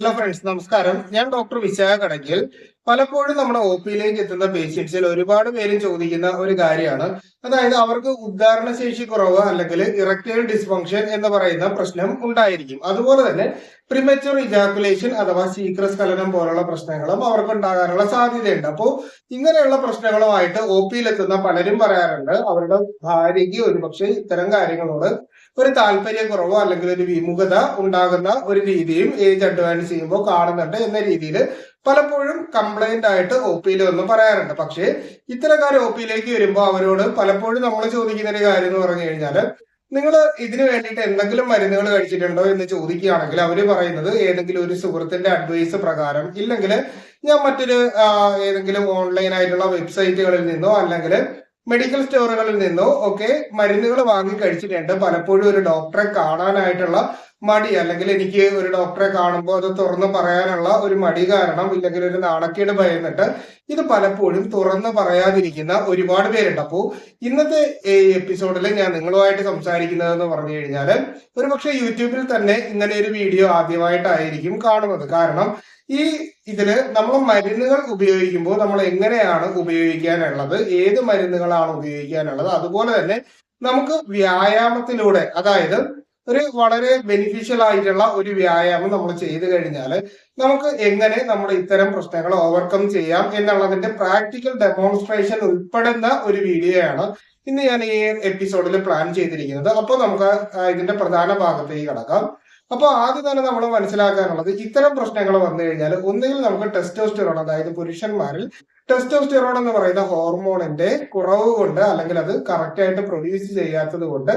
Hello friends നമസ്കാരം. ഞാൻ doctor Vishakha Kadakkal. പലപ്പോഴും നമ്മുടെ ഒ പിയിലേക്ക് എത്തുന്ന പേഷ്യൻസിൽ ഒരുപാട് പേരും ചോദിക്കുന്ന ഒരു കാര്യമാണ്. അതായത് അവർക്ക് ഉദ്ധാരണ ശേഷി കുറവ് അല്ലെങ്കിൽ ഇറക്റ്റൈൽ ഡിസ്ഫങ്ഷൻ എന്ന് പറയുന്ന പ്രശ്നം ഉണ്ടായിരിക്കും. അതുപോലെ തന്നെ പ്രിമച്ചുർ ഇജാക്കുലേഷൻ അഥവാ ശീഘ്രസ്ഖലനം പോലുള്ള പ്രശ്നങ്ങളും അവർക്ക് ഉണ്ടാകാനുള്ള സാധ്യതയുണ്ട്. അപ്പോൾ ഇങ്ങനെയുള്ള പ്രശ്നങ്ങളുമായിട്ട് ഒ പിയിലെത്തുന്ന പലരും പറയാറുണ്ട്. അവരുടെ ഭാര്യയ്ക്ക് ഒരുപക്ഷെ ഇത്തരം കാര്യങ്ങളോട് ഒരു താല്പര്യക്കുറവോ അല്ലെങ്കിൽ ഒരു വിമുഖത ഉണ്ടാകുന്ന ഒരു രീതിയും ഏജ് അഡ്വാൻസ് ചെയ്യുമ്പോൾ കാണുന്നുണ്ട് എന്ന രീതിയിൽ പലപ്പോഴും കംപ്ലൈന്റ് ആയിട്ട് ഒ പിയിൽ വന്ന് പറയാറുണ്ട്. പക്ഷേ ഇത്തരക്കാർ ഒ പിയിലേക്ക് വരുമ്പോൾ അവരോട് പലപ്പോഴും നമ്മൾ ചോദിക്കുന്ന ഒരു കാര്യം എന്ന് പറഞ്ഞു കഴിഞ്ഞാൽ നിങ്ങൾ ഇതിനു വേണ്ടിയിട്ട് എന്തെങ്കിലും മരുന്നുകൾ കഴിച്ചിട്ടുണ്ടോ എന്ന് ചോദിക്കുകയാണെങ്കിൽ അവർ പറയുന്നത് ഏതെങ്കിലും ഒരു സുഹൃത്തിന്റെ അഡ്വൈസ് പ്രകാരം. ഇല്ലെങ്കിൽ ഞാൻ മറ്റൊരു ഏതെങ്കിലും ഓൺലൈൻ ആയിട്ടുള്ള വെബ്സൈറ്റുകളിൽ നിന്നോ അല്ലെങ്കിൽ മെഡിക്കൽ സ്റ്റോറുകളിൽ നിന്നോ ഒക്കെ മരുന്നുകൾ വാങ്ങി കഴിച്ചിട്ടുണ്ട്. പലപ്പോഴും ഒരു ഡോക്ടറെ കാണാനായിട്ടുള്ള മടി അല്ലെങ്കിൽ എനിക്ക് ഒരു ഡോക്ടറെ കാണുമ്പോൾ അത് തുറന്നു പറയാനുള്ള ഒരു മടി കാരണം ഇല്ലെങ്കിൽ ഒരു നാണക്കേട് ഭയന്നിട്ട് ഇത് പലപ്പോഴും തുറന്നു പറയാതിരിക്കുന്ന ഒരുപാട് പേരുണ്ട്. അപ്പോൾ ഇന്നത്തെ എപ്പിസോഡിൽ ഞാൻ നിങ്ങളുമായിട്ട് സംസാരിക്കുന്നതെന്ന് പറഞ്ഞു കഴിഞ്ഞാൽ ഒരുപക്ഷെ യൂട്യൂബിൽ തന്നെ ഇങ്ങനെ ഒരു വീഡിയോ ആദ്യമായിട്ടായിരിക്കും കാണുന്നത്. കാരണം ഈ ഇതിൽ നമ്മൾ മരുന്നുകൾ ഉപയോഗിക്കുമ്പോൾ നമ്മൾ എങ്ങനെയാണ് ഉപയോഗിക്കാനുള്ളത് ഏത് മരുന്നുകളാണ് ഉപയോഗിക്കാനുള്ളത് അതുപോലെ തന്നെ നമുക്ക് വ്യായാമത്തിലൂടെ അതായത് ഒരു വളരെ ബെനിഫിഷ്യൽ ആയിട്ടുള്ള ഒരു വ്യായാമം നമ്മൾ ചെയ്തു കഴിഞ്ഞാൽ നമുക്ക് എങ്ങനെ നമ്മുടെ ഇത്തരം പ്രശ്നങ്ങൾ ഓവർകം ചെയ്യാം എന്നുള്ളതിന്റെ പ്രാക്ടിക്കൽ ഡെമോൺസ്ട്രേഷൻ ഉൾപ്പെടുന്ന ഒരു വീഡിയോയാണ് ഇന്ന് ഞാൻ ഈ എപ്പിസോഡിൽ പ്ലാൻ ചെയ്തിരിക്കുന്നത്. അപ്പോൾ നമുക്ക് ഇതിന്റെ പ്രധാന ഭാഗത്തേക്ക് കടക്കാം. അപ്പോൾ ആദ്യം തന്നെ നമ്മൾ മനസ്സിലാക്കാനുള്ളത് ഇത്തരം പ്രശ്നങ്ങൾ വന്നു കഴിഞ്ഞാൽ ഒന്നുകിൽ നമുക്ക് ടെസ്റ്റോസ്റ്റിറോൺ അതായത് പുരുഷന്മാരിൽ ടെസ്റ്റോസ്റ്റിറോൺ എന്ന് പറയുന്ന ഹോർമോണിന്റെ കുറവ് കൊണ്ട് അല്ലെങ്കിൽ അത് കറക്റ്റ് ആയിട്ട് പ്രൊഡ്യൂസ് ചെയ്യാത്തത് കൊണ്ട്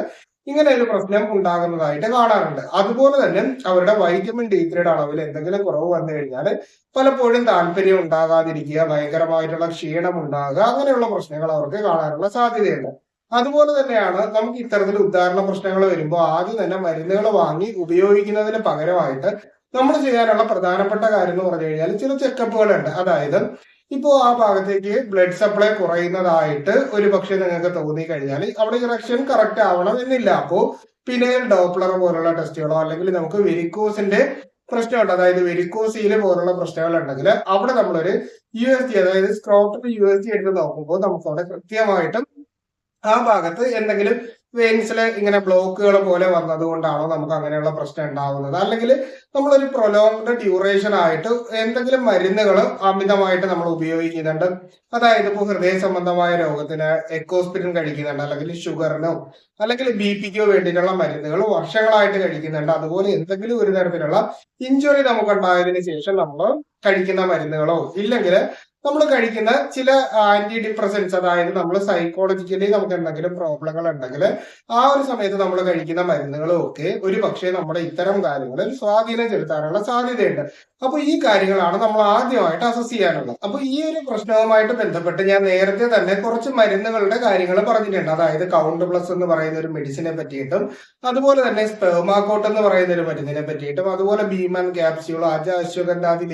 ഇങ്ങനെ ഒരു പ്രശ്നം ഉണ്ടാകുന്നതായിട്ട് കാണാറുണ്ട്. അതുപോലെ തന്നെ അവരുടെ വൈറ്റമിൻ ഡി ത്രീയുടെ അളവിൽ എന്തെങ്കിലും കുറവ് വന്നു കഴിഞ്ഞാൽ പലപ്പോഴും താല്പര്യം ഉണ്ടാകാതിരിക്കുക ഭയങ്കരമായിട്ടുള്ള ക്ഷീണം ഉണ്ടാകുക അങ്ങനെയുള്ള പ്രശ്നങ്ങൾ അവർക്ക് കാണാനുള്ള സാധ്യതയുണ്ട്. അതുപോലെ തന്നെയാണ് നമുക്ക് ഇത്തരത്തിൽ ഉദാഹരണ പ്രശ്നങ്ങൾ വരുമ്പോൾ ആദ്യം തന്നെ മരുന്നുകൾ വാങ്ങി ഉപയോഗിക്കുന്നതിന് പകരമായിട്ട് നമ്മൾ ചെയ്യാനുള്ള പ്രധാനപ്പെട്ട കാര്യം എന്ന് പറഞ്ഞു കഴിഞ്ഞാൽ ചില ചെക്കപ്പുകളുണ്ട് അതായത് ഇപ്പോ ആ ഭാഗത്തേക്ക് ബ്ലഡ് സപ്ലൈ കുറയുന്നതായിട്ട് ഒരു പക്ഷേ നിങ്ങൾക്ക് തോന്നി കഴിഞ്ഞാൽ അവിടെ ഇറക്ഷൻ കറക്റ്റ് ആവണം എന്നില്ല. അപ്പോൾ പിന്നെ ഡോപ്ലർ പോലുള്ള ടെസ്റ്റുകളോ അല്ലെങ്കിൽ നമുക്ക് വെരിക്കോസിന്റെ പ്രശ്നമുണ്ട്. അതായത് വെരിക്കോസീൽ പോലുള്ള പ്രശ്നങ്ങൾ ഉണ്ടെങ്കിൽ അവിടെ നമ്മളൊരു യു എസ് ജി അതായത് സ്ക്രോട്ടർ യു എസ് ജി എടുത്ത് നോക്കുമ്പോൾ നമുക്ക് അവിടെ കൃത്യമായിട്ടും ആ ഭാഗത്ത് എന്തെങ്കിലും വെയിൻസിൽ ഇങ്ങനെ ബ്ലോക്കുകൾ പോലെ വന്നത് കൊണ്ടാണോ നമുക്ക് അങ്ങനെയുള്ള പ്രശ്നം ഉണ്ടാകുന്നത് അല്ലെങ്കിൽ നമ്മളൊരു പ്രൊലോങ്ഡ് ഡ്യൂറേഷൻ ആയിട്ട് എന്തെങ്കിലും മരുന്നുകൾ അമിതമായിട്ട് നമ്മൾ ഉപയോഗിക്കുന്നുണ്ട്. അതായത് ഇപ്പോൾ ഹൃദയ സംബന്ധമായ രോഗത്തിന് എക്കോസ്പിരിൻ കഴിക്കുന്നുണ്ട് അല്ലെങ്കിൽ ഷുഗറിനോ അല്ലെങ്കിൽ ബി പിക്കോ വേണ്ടിയിട്ടുള്ള മരുന്നുകൾ വർഷങ്ങളായിട്ട് കഴിക്കുന്നുണ്ട്. അതുപോലെ എന്തെങ്കിലും ഒരു തരത്തിലുള്ള ഇഞ്ചുറി നമുക്ക് ഉണ്ടായതിനു ശേഷം നമ്മൾ കഴിക്കുന്ന മരുന്നുകളോ ഇല്ലെങ്കിൽ നമ്മൾ കഴിക്കുന്ന ചില ആന്റി ഡിപ്രസൻസ് അതായത് നമ്മൾ സൈക്കോളജിക്കലി നമുക്ക് എന്തെങ്കിലും പ്രോബ്ലങ്ങൾ ഉണ്ടെങ്കിൽ ആ ഒരു സമയത്ത് നമ്മൾ കഴിക്കുന്ന മരുന്നുകളും ഒക്കെ ഒരു പക്ഷേ നമ്മുടെ ഇത്തരം കാര്യങ്ങളിൽ സ്വാധീനം ചെലുത്താനുള്ള സാധ്യതയുണ്ട്. അപ്പൊ ഈ കാര്യങ്ങളാണ് നമ്മൾ ആദ്യമായിട്ട് അസസ് ചെയ്യാനുള്ളത്. അപ്പൊ ഈ ഒരു പ്രശ്നവുമായിട്ട് ബന്ധപ്പെട്ട് ഞാൻ നേരത്തെ തന്നെ കുറച്ച് മരുന്നുകളുടെ കാര്യങ്ങൾ പറഞ്ഞിട്ടുണ്ട്. അതായത് കൗണ്ട് പ്ലസ് എന്ന് പറയുന്ന ഒരു മെഡിസിനെ പറ്റിയിട്ടും അതുപോലെ തന്നെ സ്പെർമാക്കോട്ട് എന്ന് പറയുന്ന ഒരു മരുന്നിനെ പറ്റിയിട്ടും അതുപോലെ ഭീമൻ ക്യാപ്സ്യൂൾ അജ അശ്വഗന്ധാതി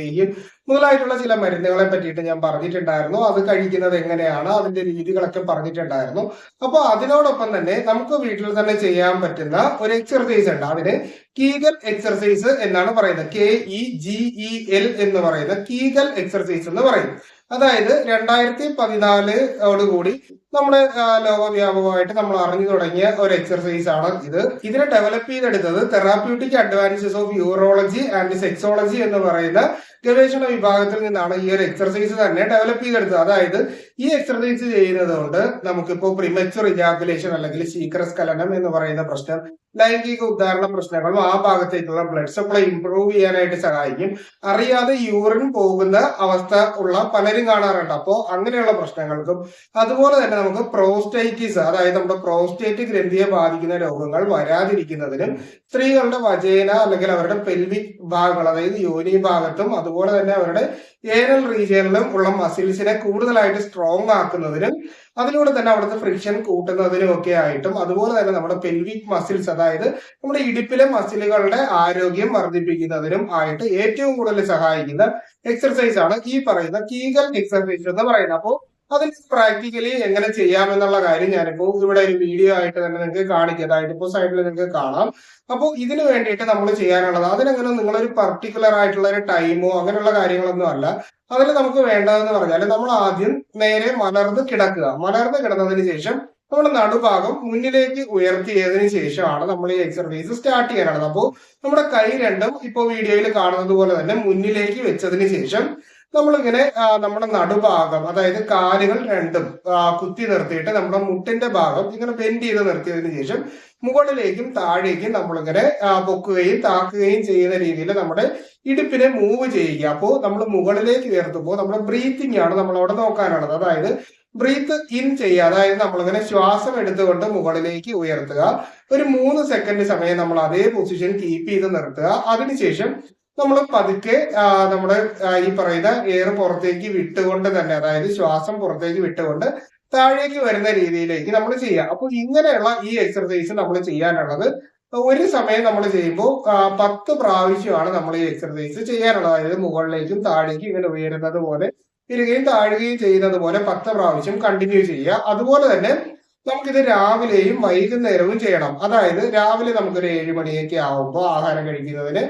മുതലായിട്ടുള്ള ചില മരുന്നുകളെ പറ്റിയിട്ട് ഞാൻ പറഞ്ഞിട്ടുണ്ടായിരുന്നു. അത് കഴിക്കുന്നത് എങ്ങനെയാണ് അതിന്റെ രീതികളൊക്കെ പറഞ്ഞിട്ടുണ്ടായിരുന്നു. അപ്പോൾ അതിനോടൊപ്പം തന്നെ നമുക്ക് വീട്ടിൽ തന്നെ ചെയ്യാൻ പറ്റുന്ന ഒരു എക്സർസൈസ് ഉണ്ട്. അതിന് കീഗൽ എക്സർസൈസ് എന്നാണ് പറയുന്നത്. K E G E L എന്ന് പറയുന്ന കീഗൽ എക്സർസൈസ് എന്ന് പറയും. അതായത് രണ്ടായിരത്തി പതിനാലോടുകൂടി നമ്മുടെ ലോകവ്യാപകമായിട്ട് നമ്മൾ അറിഞ്ഞു തുടങ്ങിയ ഒരു എക്സർസൈസ് ആണ് ഇത്. ഇതിനെ ഡെവലപ്പ് ചെയ്തെടുത്തത് therapeutic advances of urology and sexology എന്ന് പറയുന്ന ഗവേഷണ വിഭാഗത്തിൽ നിന്നാണ് ഈ ഒരു എക്സർസൈസ് തന്നെ ഡെവലപ്പ് ചെയ്തെടുത്തത്. അതായത് ഈ എക്സർസൈസ് ചെയ്യുന്നത് കൊണ്ട് നമുക്കിപ്പോ പ്രിമച്ചുർ ഇജാക്കുലേഷൻ അല്ലെങ്കിൽ ശീഘ്രസ്ഖലനം എന്ന് പറയുന്ന പ്രശ്നം ലൈംഗിക ഉദാഹരണ പ്രശ്നങ്ങളും ആ ഭാഗത്തേക്കുള്ള ബ്ലഡ് സപ്ലൈ ഇംപ്രൂവ് ചെയ്യാനായിട്ട് സഹായിക്കും. അറിയാതെ യൂറിൻ പോകുന്ന അവസ്ഥ ഉള്ള പലരും കാണാറുണ്ട്. അപ്പോൾ അങ്ങനെയുള്ള പ്രശ്നങ്ങൾക്കും അതുപോലെ തന്നെ നമുക്ക് പ്രോസ്റ്റൈറ്റിസ് അതായത് നമ്മുടെ പ്രോസ്റ്റേറ്റ് ഗ്രന്ഥിയെ ബാധിക്കുന്ന രോഗങ്ങൾ വരാതിരിക്കുന്നതിനും സ്ത്രീകളുടെ വജേന അല്ലെങ്കിൽ അവരുടെ പെൽവിക് ഭാഗങ്ങൾ അതായത് യോനി ഭാഗത്തും അതുപോലെ തന്നെ അവരുടെ ഏനൽ റീജിയനിലും ഉള്ള മസിൽസിനെ കൂടുതലായിട്ട് സ്ട്രോങ് ആക്കുന്നതിനും അതിലൂടെ തന്നെ അവിടുത്തെ ഫ്രിക്ഷൻ കൂട്ടുന്നതിനും ഒക്കെ ആയിട്ടും അതുപോലെ തന്നെ നമ്മുടെ പെൽവിക് മസിൽസ് അതായത് നമ്മുടെ ഇടുപ്പിലെ മസിലുകളുടെ ആരോഗ്യം വർദ്ധിപ്പിക്കുന്നതിനും ആയിട്ട് ഏറ്റവും കൂടുതൽ സഹായിക്കുന്ന എക്സർസൈസ് ആണ് ഈ പറയുന്ന കീഗൽ എക്സർസൈസ് എന്ന് പറയുന്നത്. അപ്പോൾ അതിന് പ്രാക്ടിക്കലി എങ്ങനെ ചെയ്യാം എന്നുള്ള കാര്യം ഞാനിപ്പോ ഇവിടെ ഒരു വീഡിയോ ആയിട്ട് തന്നെ നിങ്ങൾക്ക് കാണിക്കാം. അതായത് ഇപ്പോൾ സൈഡിൽ നിങ്ങൾക്ക് കാണാം. അപ്പോൾ ഇതിന് വേണ്ടിയിട്ട് നമ്മൾ ചെയ്യാനുള്ളത് അതിനങ്ങനെ നിങ്ങളൊരു പർട്ടിക്കുലർ ആയിട്ടുള്ള ഒരു ടൈമോ അങ്ങനെയുള്ള കാര്യങ്ങളൊന്നും അല്ല. അതിൽ നമുക്ക് വേണ്ടതെന്ന് പറഞ്ഞാൽ നമ്മൾ ആദ്യം നേരെ മലർന്ന് കിടക്കുക. മലർന്ന് കിടന്നതിന് ശേഷം നമ്മൾ നടുഭാഗം മുന്നിലേക്ക് ഉയർത്തിയതിനു ശേഷമാണ് നമ്മൾ ഈ എക്സർസൈസ് സ്റ്റാർട്ട് ചെയ്യാനുള്ളത്. അപ്പോൾ നമ്മുടെ കൈ രണ്ടും ഇപ്പോൾ വീഡിയോയിൽ കാണുന്നത് പോലെ തന്നെ മുന്നിലേക്ക് വെച്ചതിന് ശേഷം നമ്മളിങ്ങനെ നമ്മുടെ നടുഭാഗം അതായത് കാലുകൾ രണ്ടും കുത്തി നിർത്തിയിട്ട് നമ്മുടെ മുട്ടിന്റെ ഭാഗം ഇങ്ങനെ ബെൻഡ് ചെയ്ത് നിർത്തിയതിന് ശേഷം മുകളിലേക്കും താഴേക്കും നമ്മളിങ്ങനെ പൊക്കുകയും താക്കുകയും ചെയ്യുന്ന രീതിയിൽ നമ്മുടെ ഇടുപ്പിനെ മൂവ് ചെയ്യുക. അപ്പോൾ നമ്മൾ മുകളിലേക്ക് ഉയർത്തുമ്പോൾ നമ്മുടെ ബ്രീത്തിങ് ആണ് നമ്മൾ അവിടെ നോക്കാനുള്ളത്. അതായത് ബ്രീത്ത് ഇൻ ചെയ്യുക. അതായത് നമ്മളിങ്ങനെ ശ്വാസം എടുത്തുകൊണ്ട് മുകളിലേക്ക് ഉയർത്തുക. ഒരു മൂന്ന് സെക്കൻഡ് സമയം നമ്മൾ അതേ പൊസിഷൻ കീപ്പ് ചെയ്ത് നിർത്തുക. അതിനുശേഷം നമ്മൾ പതുക്കെ നമ്മുടെ ഈ പറയുന്ന എയർ പുറത്തേക്ക് വിട്ടുകൊണ്ട് തന്നെ അതായത് ശ്വാസം പുറത്തേക്ക് വിട്ടുകൊണ്ട് താഴേക്ക് വരുന്ന രീതിയിലേക്ക് നമ്മൾ ചെയ്യുക. അപ്പോൾ ഇങ്ങനെയുള്ള ഈ എക്സർസൈസ് നമ്മൾ ചെയ്യാനുള്ളത് ഒരു സമയം നമ്മൾ ചെയ്യുമ്പോൾ പത്ത് പ്രാവശ്യമാണ് നമ്മൾ ഈ എക്സർസൈസ് ചെയ്യാനുള്ളത്. അതായത് മുകളിലേക്കും താഴേക്കും ഇങ്ങനെ ഉയരുന്നത് പോലെ ഇരിക്കുകയും താഴുകയും ചെയ്യുന്നത് പോലെ പത്ത് പ്രാവശ്യം കണ്ടിന്യൂ ചെയ്യുക. അതുപോലെ തന്നെ നമുക്കിത് രാവിലെയും വൈകുന്നേരവും ചെയ്യണം. അതായത് രാവിലെ നമുക്കൊരു ഏഴ് മണിയൊക്കെ ആവുമ്പോൾ ആഹാരം കഴിക്കുന്നതിന്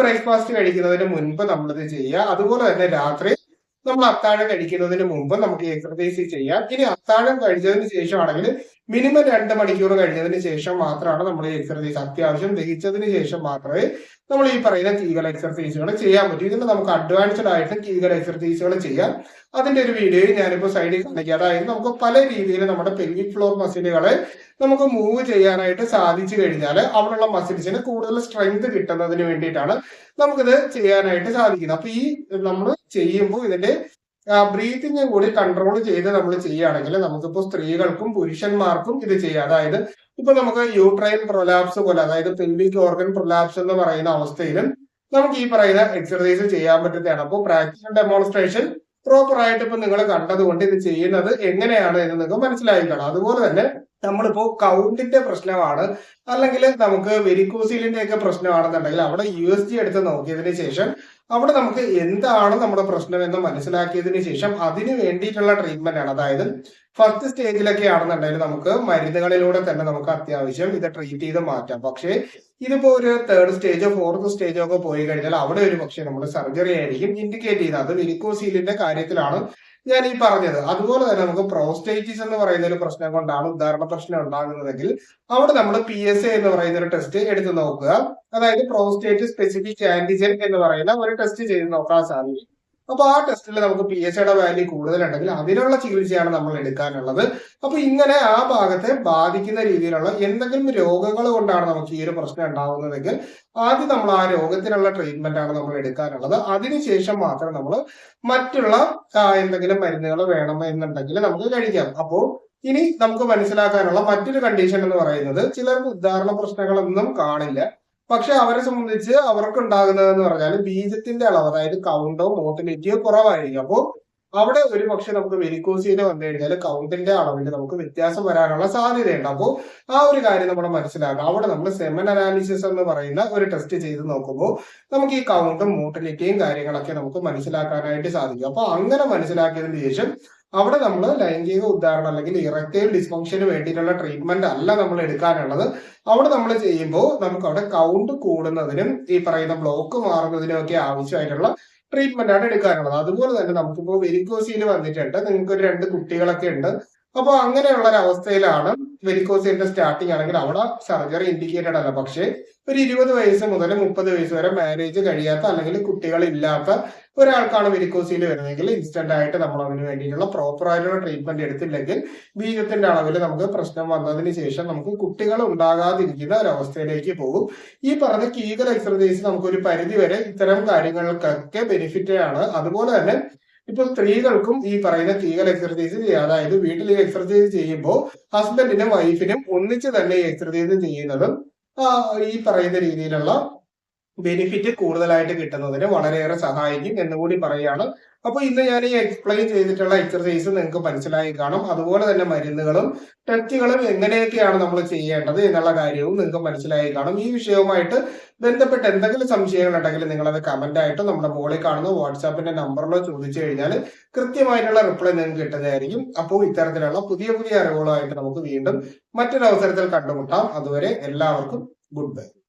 ബ്രേക്ക്ഫാസ്റ്റ് കഴിക്കുന്നതിന് മുൻപ് നമ്മളിത് ചെയ്യുക. അതുപോലെ തന്നെ രാത്രി നമ്മൾ അത്താഴം കഴിക്കുന്നതിന് മുമ്പ് നമുക്ക് എക്സർസൈസ് ചെയ്യാം. ഇനി അത്താഴം കഴിച്ചതിന് ശേഷമാണെങ്കിൽ മിനിമം രണ്ട് മണിക്കൂർ കഴിഞ്ഞതിന് ശേഷം മാത്രമാണ് നമ്മൾ ഈ എക്സർസൈസ് അത്യാവശ്യം ദഹിച്ചതിന് ശേഷം മാത്രമേ നമ്മൾ ഈ പറയുന്ന കീകൾ എക്സർസൈസുകൾ ചെയ്യാൻ പറ്റൂ. ഇതിന് നമുക്ക് അഡ്വാൻസ്ഡ് ആയിട്ട് കീകൾ എക്സർസൈസുകൾ ചെയ്യാം. അതിന്റെ ഒരു വീഡിയോയിൽ ഞാനിപ്പോൾ സൈഡിൽ കാണിക്കാം. അതായത് നമുക്ക് പല രീതിയിൽ നമ്മുടെ പെൽവിക് ഫ്ലോർ മസിലുകളെ നമുക്ക് മൂവ് ചെയ്യാനായിട്ട് സാധിച്ചു കഴിഞ്ഞാൽ അവിടെയുള്ള മസിൽസിന് കൂടുതൽ സ്ട്രെങ്ത് കിട്ടുന്നതിന് വേണ്ടിയിട്ടാണ് നമുക്കിത് ചെയ്യാനായിട്ട് സാധിക്കുന്നത്. അപ്പൊ ഈ നമ്മൾ ചെയ്യുമ്പോൾ ഇതിന്റെ ബ്രീത്തിങ് കൂടി കൺട്രോൾ ചെയ്ത് നമ്മൾ ചെയ്യുകയാണെങ്കിൽ നമുക്കിപ്പോൾ സ്ത്രീകൾക്കും പുരുഷന്മാർക്കും ഇത് ചെയ്യാം. അതായത് ഇപ്പൊ നമുക്ക് യൂട്രൈൻ പ്രൊലാപ്സ് പോലെ അതായത് പെൽവിക് ഓർഗൻ പ്രൊലാപ്സ് എന്ന് പറയുന്ന അവസ്ഥയിലും നമുക്ക് ഈ പറയുന്ന എക്സർസൈസ് ചെയ്യാൻ പറ്റുന്നതാണ്. അപ്പോൾ പ്രാക്ടിക്കൽ ഡെമോൺസ്ട്രേഷൻ പ്രോപ്പർ ആയിട്ട് ഇപ്പൊ നിങ്ങൾ കണ്ടതുകൊണ്ട് ഇത് ചെയ്യുന്നത് എങ്ങനെയാണ് എന്ന് നിങ്ങൾക്ക് മനസ്സിലായിക്കണം അതുപോലെ തന്നെ നമ്മളിപ്പോ കൗണ്ടിന്റെ പ്രശ്നമാണ്. അല്ലെങ്കിൽ നമുക്ക് വെരിക്കോസിലിന്റെ ഒക്കെ പ്രശ്നമാണെന്നുണ്ടെങ്കിൽ അവിടെ യു എസ് ജി എടുത്ത് നോക്കിയതിന് ശേഷം അവിടെ നമുക്ക് എന്താണ് നമ്മുടെ പ്രശ്നം എന്ന് മനസ്സിലാക്കിയതിന് ശേഷം അതിന് വേണ്ടിയിട്ടുള്ള ട്രീറ്റ്മെന്റ് ആണ്. അതായത് ഫസ്റ്റ് സ്റ്റേജിലൊക്കെ ആണെന്നുണ്ടെങ്കിൽ നമുക്ക് മരുന്നുകളിലൂടെ തന്നെ നമുക്ക് അത്യാവശ്യം ഇത് ട്രീറ്റ് ചെയ്ത് മാറ്റാം. പക്ഷേ ഇതിപ്പോ ഒരു തേർഡ് സ്റ്റേജോ ഫോർത്ത് സ്റ്റേജോ ഒക്കെ പോയി കഴിഞ്ഞാൽ അവിടെ ഒരു പക്ഷേ നമ്മൾ സർജറി ആയിരിക്കും ഇൻഡിക്കേറ്റ് ചെയ്യുന്നത് അത് വെരിക്കോസീലിന്റെ കാര്യത്തിലാണ് ഞാൻ ഈ പറഞ്ഞത്. അതുപോലെ തന്നെ നമുക്ക് പ്രോസ്റ്റേറ്റിസ് എന്ന് പറയുന്ന ഒരു പ്രശ്നം കൊണ്ടാണ് ഉദാഹരണ പ്രശ്നം ഉണ്ടാകുന്നതെങ്കിൽ അവിടെ നമ്മൾ പി എസ് എ എന്ന് പറയുന്ന ഒരു ടെസ്റ്റ് എടുത്ത് നോക്കുക. അതായത് പ്രോസ്റ്റേറ്റ് സ്പെസിഫിക് ആന്റിജൻ എന്ന് പറയുന്ന ഒരു ടെസ്റ്റ് ചെയ്ത് നോക്കാൻ സാധിക്കും. അപ്പൊ ആ ടെസ്റ്റിൽ നമുക്ക് പി എസ് സിയുടെ വാല്യൂ കൂടുതലുണ്ടെങ്കിൽ അതിനുള്ള ചികിത്സയാണ് നമ്മൾ എടുക്കാനുള്ളത്. അപ്പൊ ഇങ്ങനെ ആ ഭാഗത്തെ ബാധിക്കുന്ന രീതിയിലുള്ള എന്തെങ്കിലും രോഗങ്ങൾ കൊണ്ടാണ് നമുക്ക് ഈ ഒരു പ്രശ്നം ഉണ്ടാവുന്നതെങ്കിൽ ആദ്യം നമ്മൾ ആ രോഗത്തിനുള്ള ട്രീറ്റ്മെന്റ് ആണ് നമ്മൾ എടുക്കാനുള്ളത്. അതിനുശേഷം മാത്രം നമ്മൾ മറ്റുള്ള എന്തെങ്കിലും മരുന്നുകൾ വേണം എന്നുണ്ടെങ്കിൽ നമുക്ക് കഴിക്കാം. അപ്പോൾ ഇനി നമുക്ക് മനസ്സിലാക്കാനുള്ള മറ്റൊരു കണ്ടീഷൻ എന്ന് പറയുന്നത് ചിലർക്ക് ഉദാഹരണ പ്രശ്നങ്ങളൊന്നും കാണില്ല. പക്ഷെ അവരെ സംബന്ധിച്ച് അവർക്ക് ഉണ്ടാകുന്നതെന്ന് പറഞ്ഞാൽ ബീജത്തിന്റെ അളവ് അതായത് കൗണ്ടോ മോട്ടിലിറ്റിയോ കുറവായിരിക്കും. അപ്പോൾ അവിടെ ഒരു പക്ഷെ നമുക്ക് വെരിക്കോസിന് വന്നു കഴിഞ്ഞാൽ കൗണ്ടിന്റെ അളവിൽ നമുക്ക് വ്യത്യാസം വരാനുള്ള സാധ്യതയുണ്ട്. അപ്പോൾ ആ ഒരു കാര്യം നമ്മൾ മനസ്സിലാക്കുക അവിടെ നമ്മൾ സെമൻ അനാലിസിസ് എന്ന് പറയുന്ന ഒരു ടെസ്റ്റ് ചെയ്ത് നോക്കുമ്പോൾ നമുക്ക് ഈ കൗണ്ടും മോട്ടിലിറ്റിയും കാര്യങ്ങളൊക്കെ നമുക്ക് മനസ്സിലാക്കാനായിട്ട് സാധിക്കും. അപ്പൊ അങ്ങനെ മനസ്സിലാക്കിയതിന് ശേഷം അവിടെ നമ്മൾ ലൈംഗിക ഉദാഹരണം അല്ലെങ്കിൽ ഇറക്റ്റൈൽ ഡിസ്ഫങ്ഷന് വേണ്ടിയിട്ടുള്ള ട്രീറ്റ്മെന്റ് അല്ല നമ്മൾ എടുക്കാനുള്ളത്. അവിടെ നമ്മൾ ചെയ്യുമ്പോൾ നമുക്ക് അവിടെ കൗണ്ട് കൂടുന്നതിനും ഈ പറയുന്ന ബ്ലോക്ക് മാറുന്നതിനും ഒക്കെ ആവശ്യമായിട്ടുള്ള ട്രീറ്റ്മെന്റ് ആണ് എടുക്കാനുള്ളത്. അതുപോലെ തന്നെ നമുക്കിപ്പോ വെരിക്കോസിയിൽ വന്നിട്ടുണ്ട്. നിങ്ങൾക്ക് ഒരു രണ്ട് കുട്ടികളൊക്കെ ഉണ്ട്. അപ്പൊ അങ്ങനെയുള്ള ഒരു അവസ്ഥയിലാണ് വെരിക്കോസിന്റെ സ്റ്റാർട്ടിങ് ആണെങ്കിൽ അവിടെ സർജറി ഇൻഡിക്കേറ്റഡ് അല്ല. പക്ഷേ ഒരു ഇരുപത് വയസ്സ് മുതൽ മുപ്പത് വയസ്സ് വരെ മാരേജ് കഴിയാത്ത അല്ലെങ്കിൽ കുട്ടികൾ ഇല്ലാത്ത ഒരാൾക്കാണ് വെരിക്കോസിൽ വരുന്നതെങ്കിൽ ഇൻസ്റ്റന്റ് ആയിട്ട് നമ്മൾ അതിന് വേണ്ടിയിട്ടുള്ള പ്രോപ്പർ ആയിട്ടുള്ള ട്രീറ്റ്മെന്റ് എടുത്തില്ലെങ്കിൽ ബീജത്തിന്റെ അളവിൽ നമുക്ക് പ്രശ്നം വന്നതിന് ശേഷം നമുക്ക് കുട്ടികൾ ഉണ്ടാകാതിരിക്കുന്ന ഒരവസ്ഥയിലേക്ക് പോകും. ഈ പറഞ്ഞ കീഗൽ എക്സർസൈസ് നമുക്ക് ഒരു പരിധി വരെ ഇത്തരം കാര്യങ്ങൾക്കൊക്കെ ബെനിഫിറ്റ് ആണ്. അതുപോലെ തന്നെ ഇപ്പൊ സ്ത്രീകൾക്കും ഈ പറയുന്ന കീഗൽ എക്സർസൈസ് ചെയ്യാം. അതായത് വീട്ടിൽ ഈ എക്സർസൈസ് ചെയ്യുമ്പോൾ ഹസ്ബൻഡിനും വൈഫിനും ഒന്നിച്ച് തന്നെ ഈ എക്സർസൈസ് ചെയ്യുന്നതും ഈ പറയുന്ന രീതിയിലുള്ള ബെനിഫിറ്റ് കൂടുതലായിട്ട് കിട്ടുന്നതിന് വളരെയേറെ സഹായിക്കും എന്നുകൂടി പറയുകയാണ്. അപ്പൊ ഇന്ന് ഞാൻ ഈ എക്സ്പ്ലെയിൻ ചെയ്തിട്ടുള്ള എക്സർസൈസ് നിങ്ങൾക്ക് മനസ്സിലായി കാണും. അതുപോലെ തന്നെ മരുന്നുകളും ടെസ്റ്റുകളും എങ്ങനെയൊക്കെയാണ് നമ്മൾ ചെയ്യേണ്ടത് എന്നുള്ള കാര്യവും നിങ്ങൾക്ക് മനസ്സിലായി കാണും. ഈ വിഷയവുമായിട്ട് ബന്ധപ്പെട്ട് എന്തെങ്കിലും സംശയങ്ങൾ ഉണ്ടെങ്കിൽ നിങ്ങളത് കമന്റ് ആയിട്ട് നമ്മുടെ മുകളിൽ കാണുന്ന വാട്സാപ്പിന്റെ നമ്പറിലോ ചോദിച്ചു കഴിഞ്ഞാൽ കൃത്യമായിട്ടുള്ള റിപ്ലൈ നിങ്ങൾക്ക് കിട്ടുന്നതായിരിക്കും. അപ്പോൾ ഇത്തരത്തിലുള്ള പുതിയ പുതിയ അറിവുകളുമായിട്ട് നമുക്ക് വീണ്ടും മറ്റൊരവസരത്തിൽ കണ്ടുമുട്ടാം. അതുവരെ എല്ലാവർക്കും ഗുഡ് ബൈ